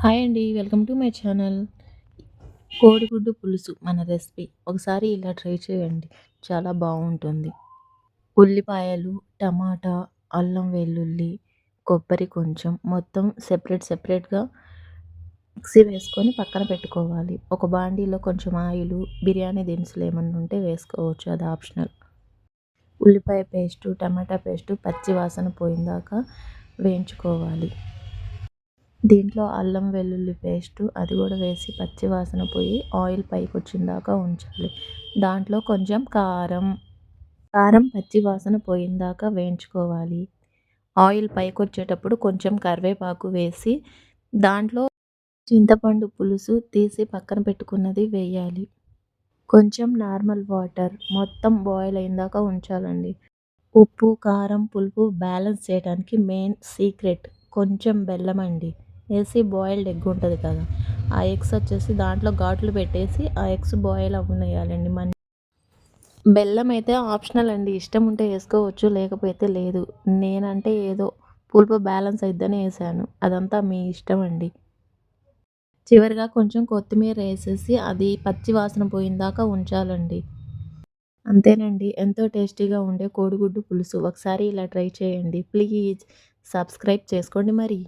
Hi అండి. Welcome to my channel. కోడిగుడ్డు పులుసు మన రెసిపీ. ఒకసారి ఇలా ట్రై చేయండి. చాలా బాగుంటుంది ఉల్లిపాయలు, టమాటా, అల్లం వెల్లుల్లి, కొబ్బరి కొంచెం మొత్తం సెపరేట్ సెపరేట్‌గా మిక్సీ వేసుకొని పక్కన పెట్టుకోవాలి. ఒక బాండీలో కొంచెం ఆయిల్ బిర్యానీ దినుసులు ఏమన్నా ఉంటే వేసుకోవచ్చు. అది ఆప్షనల్. ఉల్లిపాయ పేస్టు, టమాటా పేస్టు పచ్చి వాసన పోయిందాకా వేయించుకోవాలి. దీంట్లో అల్లం వెల్లుల్లి పేస్టు అది కూడా వేసి పచ్చి వాసన పోయి ఆయిల్ పైకి వచ్చిందాకా ఉంచాలి. దాంట్లో కొంచెం కారం కారం పచ్చి వాసన పోయిందాకా వేయించుకోవాలి. ఆయిల్ పైకి వచ్చేటప్పుడు కొంచెం కరివేపాకు వేసి దాంట్లో చింతపండు పులుసు తీసి పక్కన పెట్టుకున్నది వేయాలి. కొంచెం నార్మల్ వాటర్ మొత్తం బాయిల్ అయిందాక ఉంచాలండి. ఉప్పు కారం పులుపు బ్యాలెన్స్ చేయడానికి మెయిన్ సీక్రెట్ కొంచెం బెల్లం అండి. వేసి బాయిల్డ్ ఎగ్ ఉంటుంది కదా ఆ ఎగ్స్ వచ్చేసి దాంట్లో ఘాట్లు పెట్టేసి ఆ ఎగ్స్ బాయిల్ అవ్వనియాలండి మన బెల్లం అయితే ఆప్షనల్ అండి. ఇష్టం ఉంటే వేసుకోవచ్చు లేకపోతే లేదు. నేనంటే ఏదో పులుపు బ్యాలెన్స్ అయిద్దని వేసాను. అదంతా మీ ఇష్టం అండి. చివరిగా కొంచెం కొత్తిమీర వేసేసి అది పచ్చి వాసన పోయిందాకా ఉంచాలండి. అంతేనండి. ఎంతో టేస్టీగా ఉండే కోడిగుడ్డు పులుసు. ఒకసారి ఇలా ట్రై చేయండి. ప్లీజ్ సబ్స్క్రైబ్ చేసుకోండి మరి.